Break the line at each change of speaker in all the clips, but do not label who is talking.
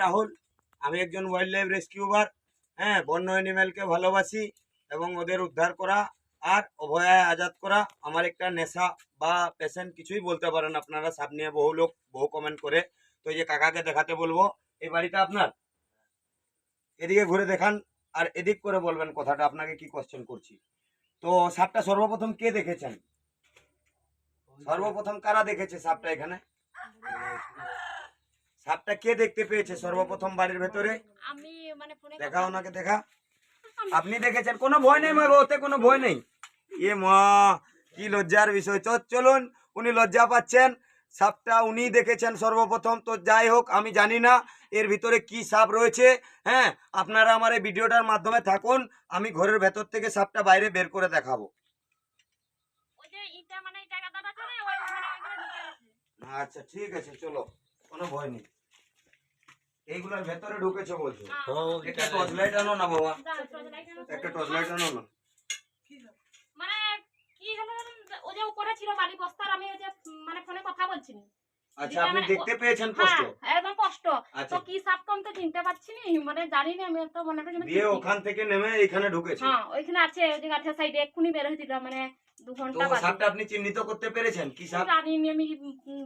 রাহুল, আমি একজন wild life রেস্কিউবার হ্যাঁ বন্য অ্যানিম্যালকে ভালোবাসি এবং ওদের উদ্ধার করা আর অভয়ায় আজাদ করা। আমার একটা নেশা বা পেশেন্ট কিছুই বলতে পারেন আপনারা, সাপ নিয়ে বহু লোক বহু কমেন্ট করে। তো এই যে কাকাকে দেখাতে বলব, এই বাড়িটা আপনার? এদিকে ঘুরে দেখান আর এদিক করে বলবেন কথাটা, আপনাকে কি কোশ্চেন করছি? তো সাপটা সর্বপ্রথম কে দেখেছেন? সর্বপ্রথম কারা দেখেছে সাপটা এখানে? সাপটা কে দেখতে পেয়েছে সর্বপ্রথম বাড়ির ভেতরে?
আমি মানে ফোনে
দেখা ওনাকে দেখা। আপনি দেখেছেন? কোনো ভয় নেই মা ওতে কোনো ভয় নেই। এ মা কি লজ্জার বিষয়। তো চলুন উনি লজ্জা পাচ্ছেন। সাপটা উনি দেখেছেন সর্বপ্রথম। তো যাই হোক আমি জানি না এর ভিতরে কি সাপ রয়েছে। হ্যাঁ আপনারা আমার এই ভিডিওটার মাধ্যমে থাকুন। আমি ঘরের ভেতর থেকে সাপটা বাইরে বের করে দেখাবো।
মানে
আচ্ছা ঠিক আছে চলো। কোনো ভয় নেই। এইগুলোর ভেতরে ঢুকেছে বলছো? একটা টর্চ লাইট আনো না বাবা? একটা টর্চ লাইট আনো না।
মানে কি হলো? ও যে উপরে ছিল বালি বস্তার আমি ওই যে মানে ফোনে কথা বলছি।
আচ্ছা আপনি দেখতে পেয়েছেন
হ্যাঁ
কষ্ট?
একদম কষ্ট। তো
আচ্ছা
কি সাপ তো আমি তো চিনতে পারছি না মানে জানি না আমি তো মনে হয় যেন
দিয়ে ওখান থেকে নেমে এখানে ঢুকেছে।
হ্যাঁ ওইখানে আছে ওই যে গাছের সাইডে এক্ষুনি বের হয়েছিল মানে দু ঘণ্টা বাদে।
সাপটা আপনি চিহ্নিত করতে পেরেছেন? কি সাপ?
জানি না আমি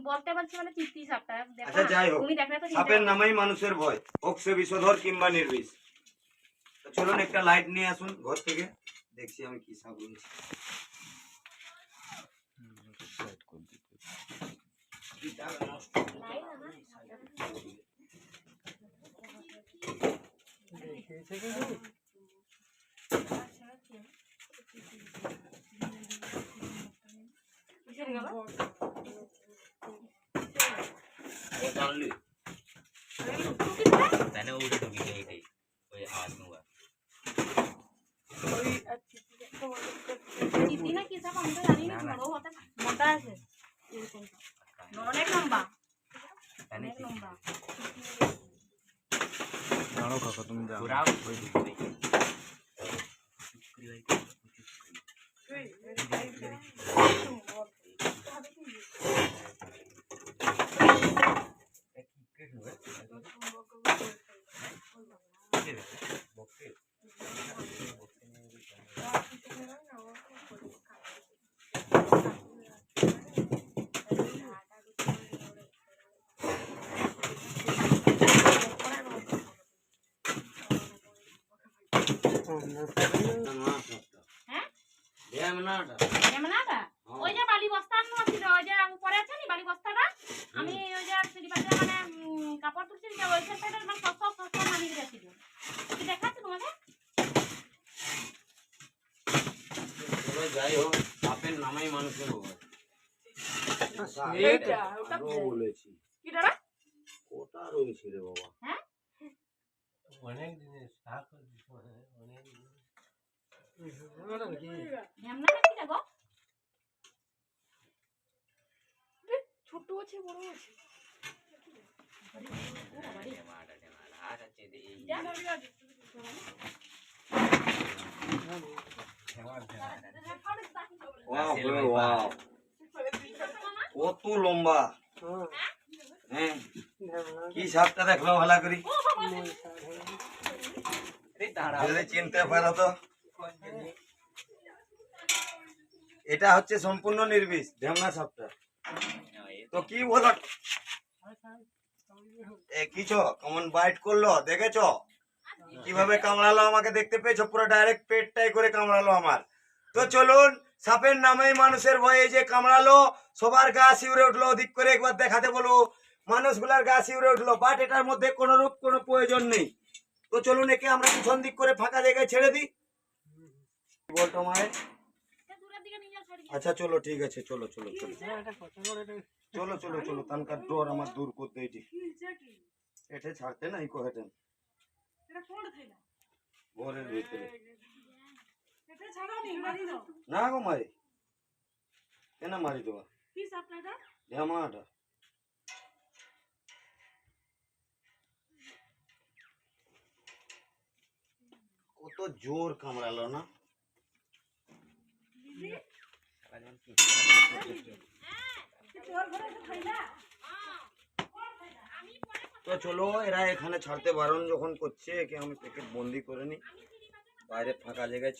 বলতে পারছি মানে চিনতি সাপটা। দেখো
আচ্ছা, যাই হোক।
তো
সাপের। নামেই মানুষের ভয়। হোক সে বিষধর কিংবা নির্বিষ। চলুন একটা লাইট নিয়ে আসুন ঘর থেকে। দেখছি আমি কি সাপ রয়েছে কি জায়গা নষ্ট।
নাই না, না। কিসের গেল?
ও জানলি
मैंने
অনেক লম্বা। অনেক লম্বা।
দাঁড়াও
ওই যে বালি বস্তা আনো ওই যে উপরে আছে নি বালি বস্তাটা আমি ওই যে সিঁড়ি পাশে মানে কাপড় তুলছি যে ওই সাইডে মানে সব সব সব নামিয়ে গেছিল কি দেখাচ্ছি তোমাকে
যাই হোক সাপের নামেই মানুষের ভয়
ওটা
বলেছি?
কি দাঁড়া
ওটা রয়েছে রে বাবা।
হ্যাঁ?
অনেক দিনের শাক অনেক
ঢ্যামনা নাকি দেখো ছোট আছে বড় আছে
ওয়াও বে ওয়াও কত লম্বা হ্যাঁ কি সাপটা দেখল ভালো করি? যদি চিনতে পারো তো? এটা হচ্ছে সম্পূর্ণ নির্বিষ ঢেমনা সাপটা। তো কি বলো? কিছো কেমন বাইট করল? দেখেছ? কীভাবে কামড়ালো আমাকে দেখতে পেয়েছ? পুরো ডাইরেক্ট পেটটাই করে কামড়ালো আমার। তো চলুন সাপের নামেই মানুষের ভয়ে যে কামড়ালো সবার গা শিউরে উঠল ওদিক করে একবার দেখাতে বলো। মানুষগুলার গা শিউরে উঠল বাট এটার মধ্যে কোনো রূপ কোনো প্রয়োজন নেই। তো চলুন একে আমরা পিছন দিক করে ফাঁকা জায়গায় ছেড়ে দিই। বলতো মায়ের আচ্ছা চলো ঠিক আছে চলো চলো চলো। চলো চলো চলো তানকার ডোর আমার দূর করতে এটি। এঠে ছাড়তে না ইকো হেটেন ঘরের ভিতরে। না গো মারি কেন মারি দেওয়া ঢেমাটা। কত জোর কামড়ালো না। তো চলো এরা এখানে ছাড়তে বারণ যখন করছে একে আমি প্যাকেট বন্দি করে নি বাইরে ফাঁকা জায়গায়